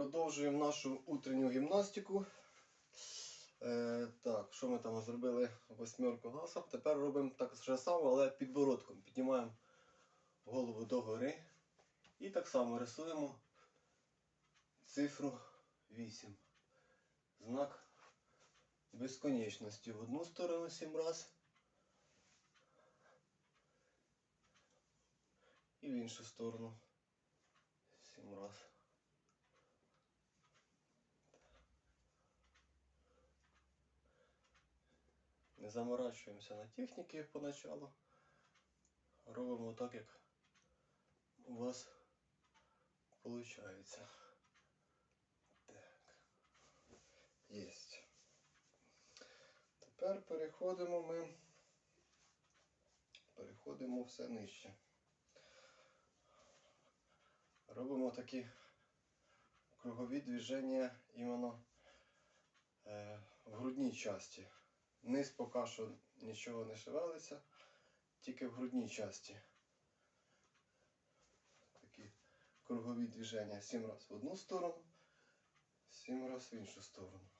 Продовжуємо нашу утренню гімнастику. Е, так, що ми там зробили? Восьмерку гасов. Тепер робимо так же само, але підбородком. Піднімаємо голову догори. І так само рисуємо цифру 8. Знак безконечності. В одну сторону 7 раз. І в іншу сторону 7 раз. Не заморачуємося на техніки поначалу. Робимо так, як у вас виходить. Так. Єсть. Тепер переходимо ми. Переходимо все нижче. Робимо такі кругові движення іменно е, в грудній часті. Низ поки що нічого не шевелиться, тільки в грудній часті. Такі кругові движення. Сім раз в одну сторону, сім раз в іншу сторону.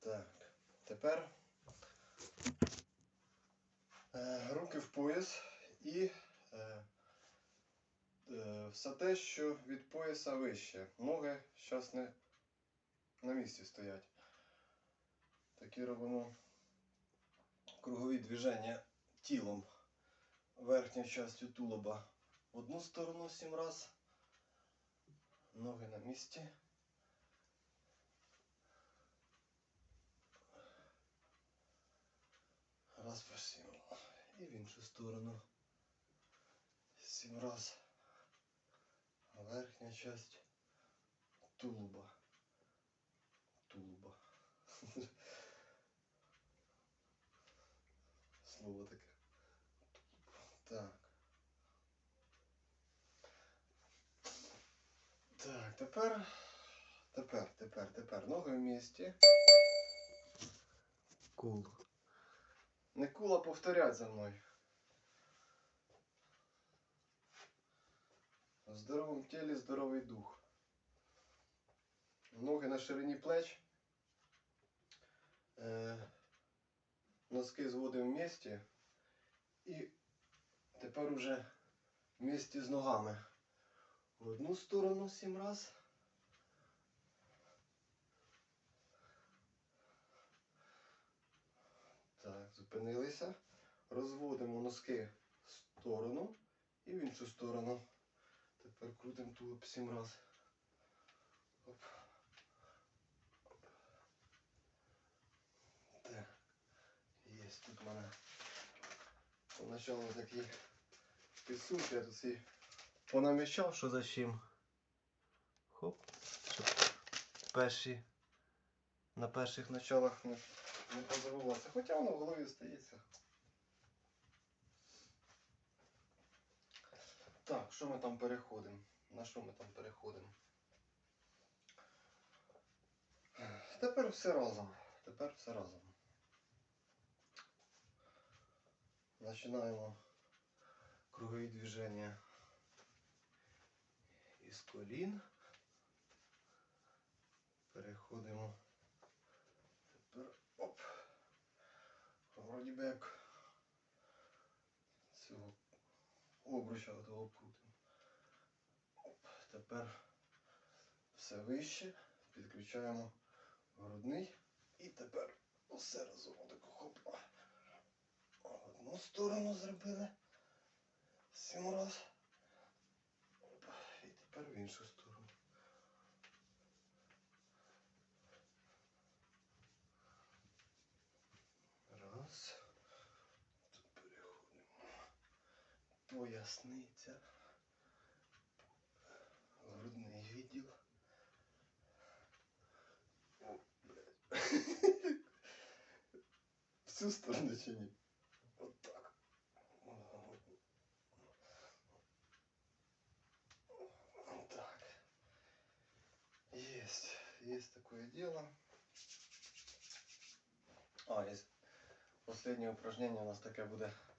Так, тепер е, руки в пояс і е, все те, що від пояса вище. Ноги зараз не на місці стоять. Такі робимо кругові движення тілом. Верхньою частю тулуба в одну сторону сім раз. Ноги на місці. Раз по сім. І в іншу сторону. Сім раз. Верхня часть тулуба. Тулуба. Слово таке. Так. Так, тепер. Тепер, тепер, тепер. Ноги в місті. Кул. Не кул, а повторять за мною. В здоровому тілі здоровий дух. Ноги на ширині плеч. Е, носки зводимо в місті. І тепер уже в місті з ногами. В одну сторону сім раз. Так, зупинилися. Розводимо носки в сторону і в іншу сторону. Тепер крутимо тулуб сім раз. Оп. Так. Є тут в мене. Поначалу такі підсумки, я тут всі понаміщав, що за чим. Хоп. Перші на перших началах не, не позабувався. Хоча воно в голові стається. Так, що ми там переходимо? На що ми там переходимо? Тепер все разом. Тепер все разом. Починаємо кругові движення із колін. Переходимо. Тепер оп. Вроді би як обруча того обкрутимо. Тепер все вище. Підключаємо грудний. І тепер усе разом так хоп. Одну сторону зробили. Сім раз. І тепер в іншу сторону. Поясниця. Грудний відділ. О, блядь. Всю сторону чи ні? Вот так. Вот так. Есть. Есть такое дело. А, есть. Последнее упражнение у нас таке буде